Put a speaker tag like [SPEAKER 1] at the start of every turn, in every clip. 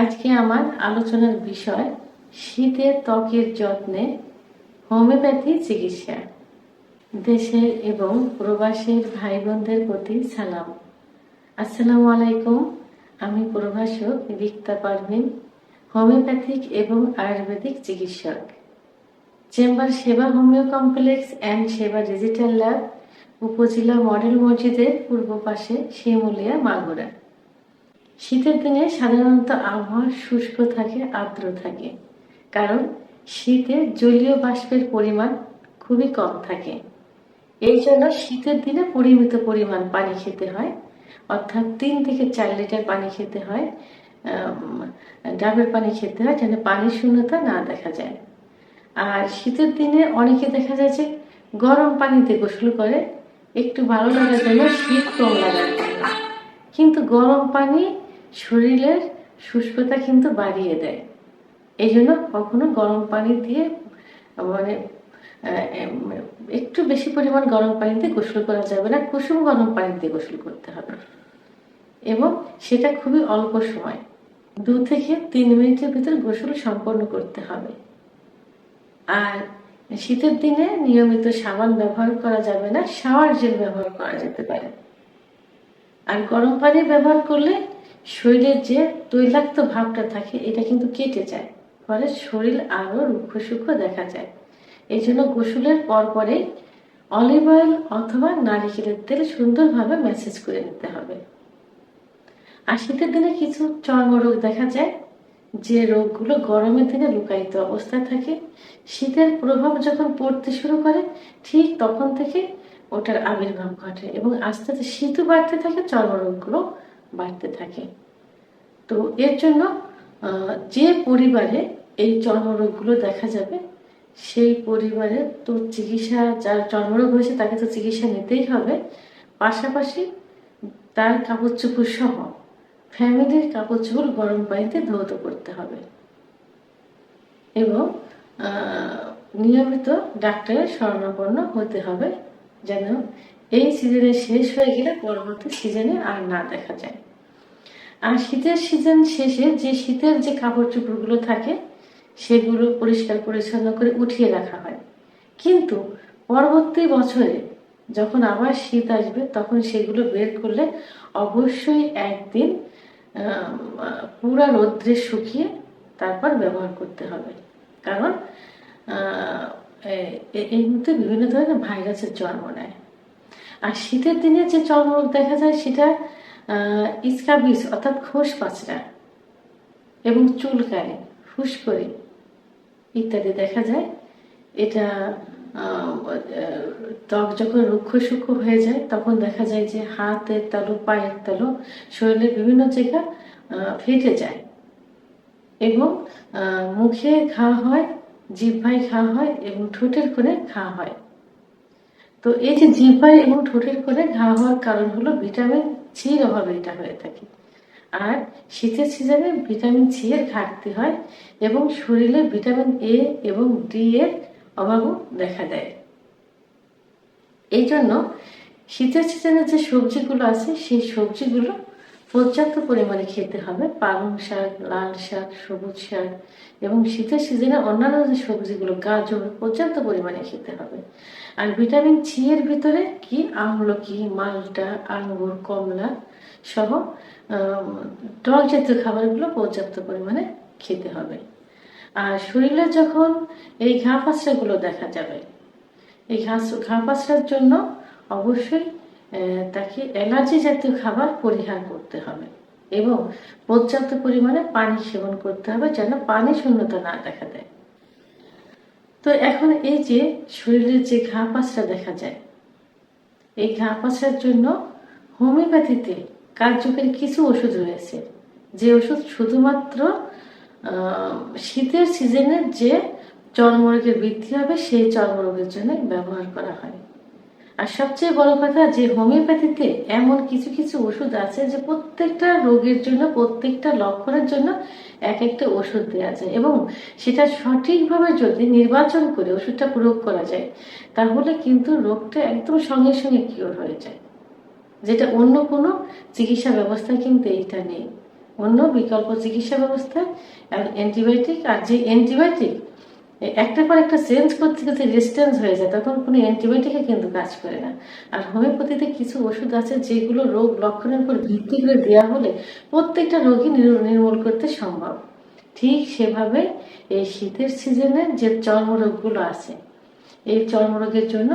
[SPEAKER 1] আজকে আমার আলোচনার বিষয় শীতের ত্বকের যত্নে হোমিওপ্যাথি চিকিৎসা। দেশের এবং প্রবাসের ভাই বোনদের প্রতি সালাম। আসসালামু আলাইকুম, আমি প্রভাষক রিক্তা পারভিন, হোমিওপ্যাথিক এবং আয়ুর্বেদিক চিকিৎসক। Chamber Seba homoeo complex and Seba digital lab উপজেলা মডেল মসজিদের পূর্ব পাশে শিমুলিয়া মাগুরা। শীতের দিনে সাধারণত আবহাওয়া শুষ্ক থাকে, আর্দ্র থাকে। কারণ শীতে জলীয় বাষ্পের পরিমাণ খুবই কম থাকে। এই জন্য শীতের দিনে পরিমিত পরিমাণ পানি খেতে হয়। অর্থাৎ তিন থেকে চার লিটার পানি খেতে হয় ডাবের পানি খেতে হয় যেন পানি শূন্যতা না দেখা যায়। আর শীতের দিনে অনেকে দেখা যায় যে গরম পানিতে গোসল করে, একটু ভালো লাগার জন্য শীত কম লাগার কিন্তু গরম পানি শরীরের শুষ্কতা কিন্তু বাড়িয়ে দেয়। এই জন্য কখনো গরম পানি দিয়ে মানে একটু বেশি পরিমাণ গরম পানিতে গোসল করা যাবে না, কুসুম গরম পানিতে গোসল করতে হবে। এবং সেটা খুবই অল্প সময়, দু থেকে তিন মিনিটের ভিতর গোসল সম্পন্ন করতে হবে। আর শীতের দিনে নিয়মিত সাবান ব্যবহার করা যাবে না, শাওয়ার জেল ব্যবহার করা যেতে পারে। আর গরম পানি ব্যবহার করলে শরীরের যে তৈলাক্ত ভাবটা থাকে, এটা কিন্তু কেটে যায়। ফলে শরীর আরও রুক্ষ সূক্ষ্ম দেখা যায়। এই জন্য গোসলের পর পরে অলিভ অয়েল অথবা নারিকেলের তেল সুন্দরভাবে ম্যাসেজ করে নিতে হবে। আর শীতের দিনে কিছু চর্মরোগ দেখা যায়, যে রোগগুলো গরমের দিনে লুকায়িত অবস্থায় থাকে। শীতের প্রভাব যখন পড়তে শুরু করে, ঠিক তখন থেকে ওটার আবির্ভাব ঘটে এবং আস্তে আস্তে শীতও বাড়তে থাকে, চর্মরোগগুলো বাড়তে থাকে। তো এর জন্য যে পরিবারে এই চর্মরোগগুলো দেখা যাবে, সেই পরিবারে তো চিকিৎসা, যার চর্মরোগ হয়েছে তাকে তো চিকিৎসা নিতেই হবে। পাশাপাশি তার কাপড় চোপড় সহ ফ্যামিলির কাপড় চোপড় গরম পানিতে ধৌত করতে হবে। এবং নিয়মিত ডাক্তারের শরণাপন্ন হতে হবে, যেন এই সিজনে শেষ হয়ে গেলে পরবর্তী সিজনে আর না দেখা যায়। আর শীতের সিজন শেষে যে শীতের যে কাপড় চোপড়গুলো থাকে, সেগুলো পরিষ্কার পরিচ্ছন্ন করে উঠিয়ে রাখা হয়। কিন্তু পরবর্তী বছরে যখন আবার শীত আসবে, তখন সেগুলো বের করলে অবশ্যই একদিন পুরা রোদ্রে শুকিয়ে তারপর ব্যবহার করতে হবে। কারণ এই মধ্যে বিভিন্ন ধরনের ভাইরাসের জন্ম নেয়। আর শীতের দিনে যে চর্মরোগ দেখা যায় সেটা ইসকাবিস অর্থাৎ খোস পাচড়া এবং চুলকায় ফুসকরি ইত্যাদি দেখা যায়। এটা ত্বক যখন রুক্ষ সূক্ষ্ম হয়ে যায়, তখন দেখা যায় যে হাতের তালু, পায়ের তালু শরীরের বিভিন্ন জায়গা ফেটে যায় এবং মুখে ঘা হয় জিহ্বায় ঘা হয় এবং ঠোঁটের কোণে ঘা হয়। তো এই যে জিহ্বায় এবং ঠোঁটের কোণে ঘা হওয়ার কারণ হলো ভিটামিন সির অভাবে এটা হয়ে থাকে। আর শীতের সিজনে ভিটামিন সি এর ঘাটতি হয় এবং শরীরে ভিটামিন এ এবং ডি এর অভাবও দেখা দেয়। এই জন্য শীতের সিজনে যে সবজিগুলো আছে, সেই সবজিগুলো পর্যাপ্ত পরিমাণে খেতে হবে। পালং শাক, লাল শাক, সবুজ শাক এবং শীতের সিজনে অন্যান্য যে সবজিগুলো, গাজর, পর্যাপ্ত পরিমাণে খেতে হবে। আর ভিটামিন সি এর ভিতরে কি? আমলকি মালটা, আঙ্গুর, কমলা সহ টক জাতীয় খাবারগুলো পর্যাপ্ত পরিমাণে খেতে হবে। আর শরীরে যখন এই ঘা পাঁচড়াগুলো দেখা যাবে, এই ঘাস ঘা পাঁচড়ার জন্য অবশ্যই তাকে অ্যালার্জি জাতীয় খাবার পরিহার করতে হবে এবং পর্যাপ্ত পরিমাণে পানি সেবন করতে হবে যেন পানি শূন্যতা না দেখা দেয়। তো এখন এই যে শরীরের যে ঘা পাঁচড়া দেখা যায়, এই ঘা পাঁচড়ার জন্য হোমিওপ্যাথিতে কার্যকরী কিছু ওষুধ রয়েছে। যে ওষুধ শুধুমাত্র শীতের সিজনের যে চর্মরোগের বৃদ্ধি হবে, সেই চর্মরোগের জন্য ব্যবহার করা হয়। আর সবচেয়ে বড় কথা যে হোমিওপ্যাথিতে এমন কিছু কিছু ওষুধ আছে যে প্রত্যেকটা রোগের জন্য, প্রত্যেকটা লক্ষণের জন্য এক একটা ওষুধ দেওয়া যায় এবং সেটা সঠিকভাবে যদি নির্বাচন করে ওষুধটা প্রয়োগ করা যায়, তাহলে কিন্তু রোগটা একদম সঙ্গে সঙ্গে কিওর হয়ে যায়। যেটা অন্য কোনো চিকিৎসা ব্যবস্থায় কিন্তু এইটা নেই। অন্য বিকল্প চিকিৎসা ব্যবস্থা অ্যান্টিবায়োটিক আর যে অ্যান্টিবায়োটিক একটা পর একটা চেঞ্জ করতে করতে রেজিস্ট্যান্স হয়ে যায়, তখন কোনো অ্যান্টিবায়োটিকে কিন্তু কাজ করে না। আর হোমিওপ্যাথিতে কিছু ওষুধ আছে যেগুলো রোগ লক্ষণের উপর ভিত্তি করে দেওয়া হলে প্রত্যেকটা রোগী নির- নির্মূল করতে সম্ভব। ঠিক সেভাবে এই শীতের সিজনে যে চর্মরোগগুলো আছে, এই চর্মরোগের জন্য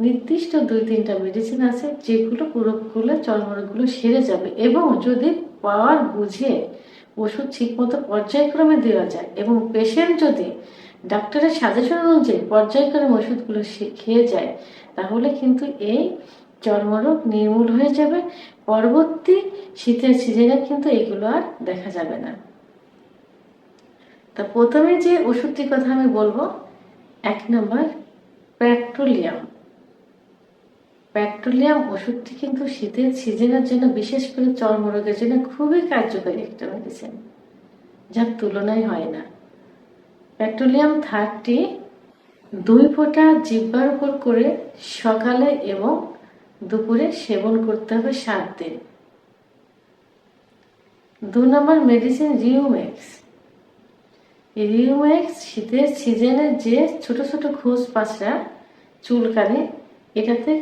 [SPEAKER 1] নির্দিষ্ট দুই তিনটা মেডিসিন আছে যেগুলো পুরোগুলো চর্মরোগগুলো সেরে যাবে এবং যদি পাওয়ার বুঝে ওষুধ ঠিকমতো পর্যায়ক্রমে দেওয়া যায় এবং পেশেন্ট যদি ডাক্তারের সাজেশন অনুযায়ী পর্যায়ক্রমে ওষুধগুলো খেয়ে যায়, তাহলে কিন্তু এই চর্মরোগ নির্মূল হয়ে যাবে। পরবর্তী শীতের সিজনে কিন্তু এগুলো আর দেখা যাবে না। তা প্রথমে যে ওষুধটির কথা আমি বলব, এক নম্বর পেট্রোলিয়াম পেট্রোলিয়াম ওষুধটি কিন্তু শীতের সিজনের জন্য, বিশেষ করে চর্মরোগের জন্য খুবই কার্যকরী একটা মেডিসিন যার তুলনায় হয় না। পেট্রোলিয়াম থার্টি দুই ফোঁটা জিব্বার উপর করে সকালে এবং দুপুরে সেবন করতে হবে সাত দিন। দু নম্বর মেডিসিন রিউমেক্স রিউমেক্স শীতের সিজনে যে ছোট ছোট খোঁজ পাশরা চুলকানে, এটাতে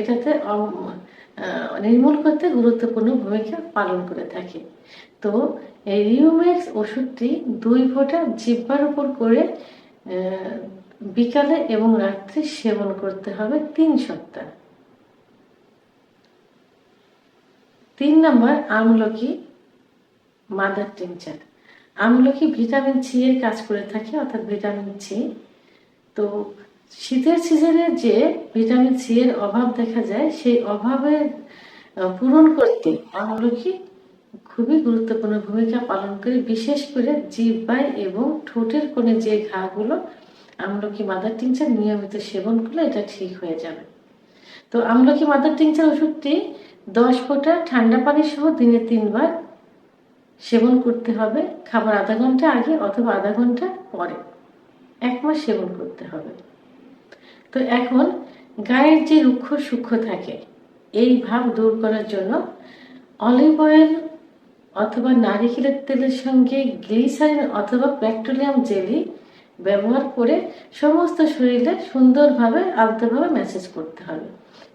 [SPEAKER 1] এটাতে নির্মূল করতে গুরুত্বপূর্ণ ভূমিকা পালন করে থাকে। তো এই রিউমেক্স ওষুধটি দুই ফোঁটা জিব্বার উপর করে বিকালে এবং রাত্রে সেবন করতে হবে তিন সপ্তাহ। তিন নম্বর, আমলকি মাদার টিংচার আমলকি ভিটামিন সি এর কাজ করে থাকে, অর্থাৎ ভিটামিন সি। তো শীতের সিজনে যে ভিটামিন সি এর অভাব দেখা যায়, সেই অভাবের পূরণ করতে আমলকি খুবই গুরুত্বপূর্ণ ভূমিকা পালন করে, বিশেষ করে জিহ্বায় এবং ঠোঁটের কোণে যে ঘাগুলো আমলকি মাদার টিংচার নিয়মিত সেবন করলে এটা ঠিক হয়ে যাবে। তো আমলকি মাদার টিংচার ওষুধটি দশ ফোঁটা ঠান্ডা পানি সহ দিনে তিনবার সেবন করতে হবে, খাবার আধা ঘণ্টা আগে অথবা আধা ঘণ্টা পরে। এক মাস সেবন করতে হবে। তো এখন গায়ের যে রুক্ষ সূক্ষ্ম থাকে, এই ভাব দূর করার জন্য অলিভ অয়েল অথবা নারিকেলের তেলের সঙ্গে গ্লিসারিন অথবা পেট্রোলিয়াম জেলি ব্যবহার করে সমস্ত শরীরে সুন্দরভাবে, আলতোভাবে ম্যাসেজ করতে হবে।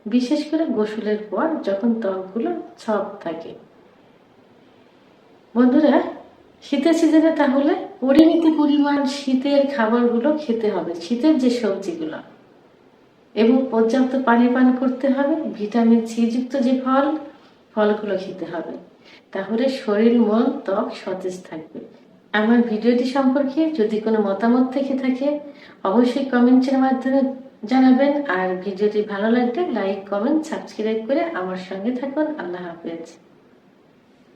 [SPEAKER 1] বিশেষ করে গোসলের পর যখন ত্বকগুলো সব থাকে। বন্ধুরা, শীতের সিজনে তাহলে পরিমিত পরিমাণ শীতের খাবারগুলো খেতে হবে, শীতের যে সবজিগুলো। এবং পর্যাপ্ত পানি পান করতে হবে, ভিটামিন সি যুক্ত যে ফল, ফলগুলো খেতে হবে। তাহলে শরীর, মন, ত্বক সতেজ থাকবে। আমার ভিডিওটি সম্পর্কে যদি কোনো মতামত থেকে থাকে, অবশ্যই কমেন্টের মাধ্যমে জানাবেন। আর ভিডিওটি ভালো লাগলে লাইক, কমেন্ট, সাবস্ক্রাইব করে আমার সঙ্গে থাকুন। আল্লাহ হাফেজ।